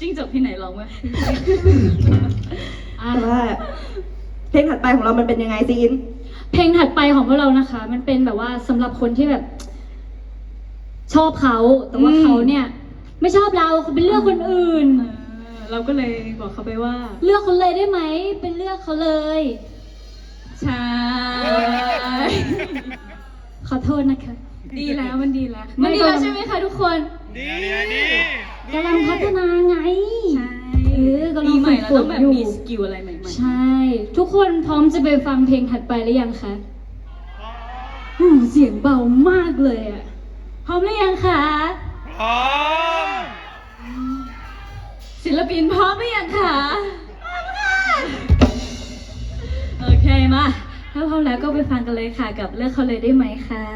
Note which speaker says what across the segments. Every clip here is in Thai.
Speaker 1: จิ้งจกที่ไหนร้องไหม
Speaker 2: อะ
Speaker 3: แต่ว่าเพลงถัดไปของเรามันเป็นยังไงซีอิน
Speaker 2: เพลงถัดไปของพวกเรานะคะ มันเป็นแบบว่าสำหรับคนที่แบบ ชอบเขาแต่ว่า
Speaker 3: อืม
Speaker 2: เขาเนี่ย ไม่ชอบเราเขาเป็นเลือกคนอื่น
Speaker 1: เออเราก็เลยบอกเขาไปว่า
Speaker 2: เลือกคนเลยได้ไหมเป็นเลือกเขาเลย
Speaker 1: ใช่
Speaker 2: ขอโทษนะคะ
Speaker 1: ดีแล้วมันดีแล้ว
Speaker 2: ไม่
Speaker 1: มันดี
Speaker 2: ก็
Speaker 1: แล้วใช่ไหมคะทุกคน
Speaker 4: ดีดี
Speaker 2: กำลังพัฒนาไง
Speaker 1: ใช่
Speaker 2: เออกำลัง
Speaker 1: ปีใหม่เรา
Speaker 2: ฝึ
Speaker 1: ต้อกงแบบ
Speaker 2: อยู่
Speaker 1: มีสกิลอะไรใหม่ๆ
Speaker 2: ใช่ ทุกคนพร้อมจะไปฟังเพลงถัดไปหรือยังคะอืมเสียงเบามากเลยอะ
Speaker 1: พร้อมหรือยังคะ
Speaker 4: พร้อม
Speaker 1: ศิลปินพร้อมหรือยังคะพร้อมค่ะโอเคมาถ้าพร้อมแล้วก็ไปฟังกันเลยค่ะ กับเลือกเขาเลยได้ไหมคะ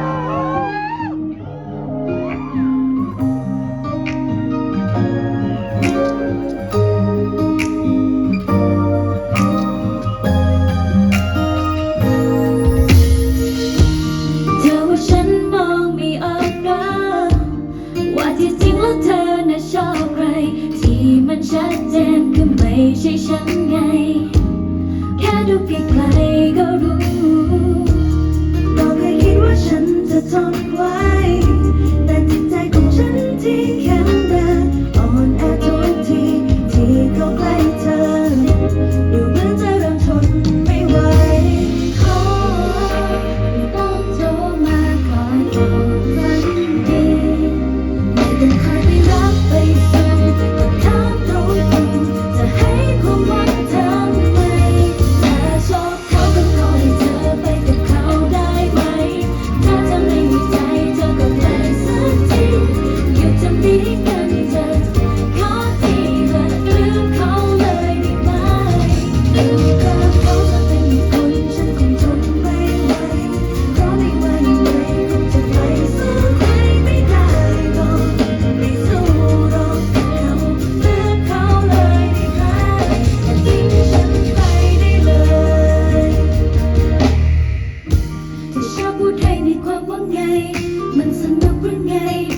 Speaker 2: เ some มีค
Speaker 3: วามห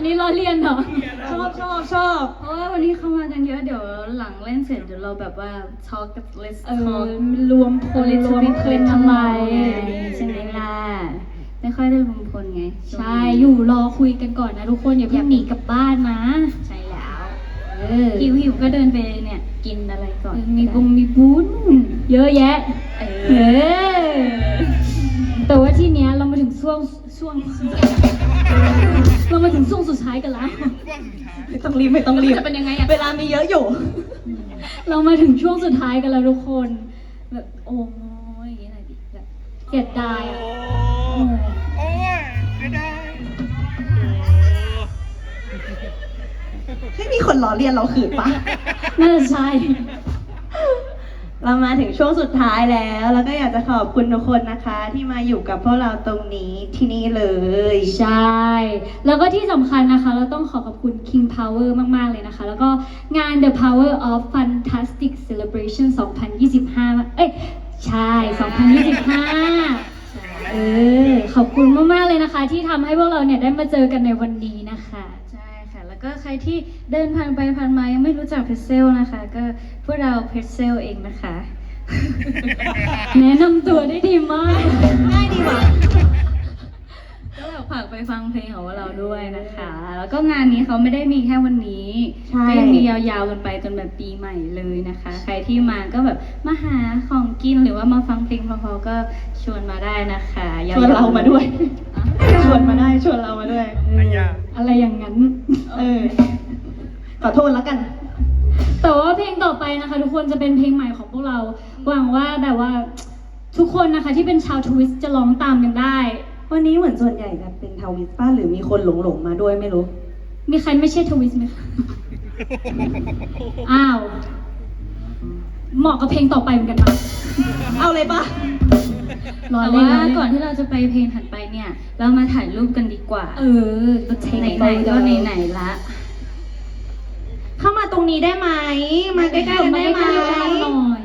Speaker 3: อะ
Speaker 1: อันนี้ล้อเลียนเหรอ
Speaker 3: ชอบชอบชอบ
Speaker 1: เพราะว่าวันนี้เข้ามากันเยอะเดี๋ยวหลังเล่นเสร็จเดี๋ยวเราแบบว่า talk กับ let's
Speaker 3: เอ
Speaker 1: talk
Speaker 3: อรวมพล
Speaker 1: let's
Speaker 3: รวม
Speaker 1: talk
Speaker 3: พล
Speaker 1: let's
Speaker 3: ทำไม
Speaker 1: ใช่ไหมล่ะ ไม่ค่อยได้รวมพลไงใช่อยู่รอคุยกันก่อนนะทุกคนอย่าเพิ่งหนีกลับบ้านนะใช่แล้วหิวหิวก็เดินไปเนี่ย กินอะไรก่อนมีบงมีบุญเยอะแยะ เออแต่ว่าทีเนี้ยเรามาถึงช่วงช่วง เรามาถึงช่วงสุดท้ายกันแล้ว
Speaker 3: ไม่ต้องรีบไม่ต้องรีบ
Speaker 1: จะเป็นยังไงอะ
Speaker 3: เวลามีเยอะอยู่
Speaker 1: เรามาถึงช่วงสุดท้ายกันแล้วทุกคน แบบโอ้ยอย่างเงี้ยอะไรดีแบบเสียดายอะ
Speaker 4: โอ้โอ้ยไม่ได้โอ้
Speaker 3: ให้มีคนล้อเลียนเราขืนปะ
Speaker 1: น่าจะใช่
Speaker 3: เรามาถึงช่วงสุดท้ายแล้ว แล้วก็อยากจะขอบคุณทุกคนนะคะ ที่มาอยู่กับพวกเราตรงนี้ที่นี่เลย
Speaker 1: ใช่ แล้วก็ที่สำคัญนะคะ เราต้องขอขอบคุณ King Power มาก ๆ เลยนะคะ แล้วก็งาน The Power of Fantastic Celebration 2025 เอ้ย ใช่ 2025 เออ ขอบคุณมาก ๆ เลยนะคะ ที่ทำให้พวกเราเนี่ยได้มาเจอกันในวันนี้นะคะ ใช่ค่ะแล้ว ก็ใครที่เดินผ่านไปผ่านมายังไม่รู้จักเพเซลนะคะ ก็พวกเราเพเซลเองนะคะ แนะนำตัวได้ดีมาก
Speaker 3: ง่ายดีว่ะ
Speaker 1: ก็แบบฝากไปฟังเพลงของเราด้วยนะคะ แล้วก็งานนี้เขาไม่ได้มีแค่วันนี้
Speaker 3: ใช่
Speaker 1: ก็ยังมียาวๆกันไปจนแบบปีใหม่เลยนะคะ ใครที่มาก็แบบมาหาของกินหรือว่ามาฟังเพลงเพราะๆก็ชวนมาได้นะคะย
Speaker 3: ชวนเรามาด้วย
Speaker 1: อะ
Speaker 3: ชวนมาได้ชวนเรามาด้วย
Speaker 1: เอออะไรอย่างนั้น
Speaker 3: เออ ขอโทษแล้วกัน
Speaker 1: แต่ว่าเพลงต่อไปนะคะ ทุกคนจะเป็นเพลงใหม่ของพวกเรา หวังว่าแบบว่าทุกคนนะคะที่เป็นชาวทวิสต์จะร้องตามกันได้
Speaker 3: วันนี้เหมือนส่วนใหญ่จะเป็นทวิสป้าหรือมีคนหลงหลงๆมาด้วยไม่รู้
Speaker 1: มีใครไม่ใช่ทวิสต์ไหมคะ อ้าว เหมาะกับเพลงต่อไปเหมือนกันปะ
Speaker 3: เอาเลยปะ
Speaker 1: รอ
Speaker 5: แต่
Speaker 1: เล่น
Speaker 5: ว่าร
Speaker 1: อเล่น
Speaker 5: ก่อนที่เราจะไปเพลงถัดไปเนี่ย เรามาถ่ายรูปกันดีกว่า
Speaker 1: เออก็เท
Speaker 5: ไหนๆก็ไหนๆละ
Speaker 3: เข้ามาตรงนี้ได้ไหม มาใกล้ๆกันได้ไหม
Speaker 1: มาใกล้ๆกันหน่อย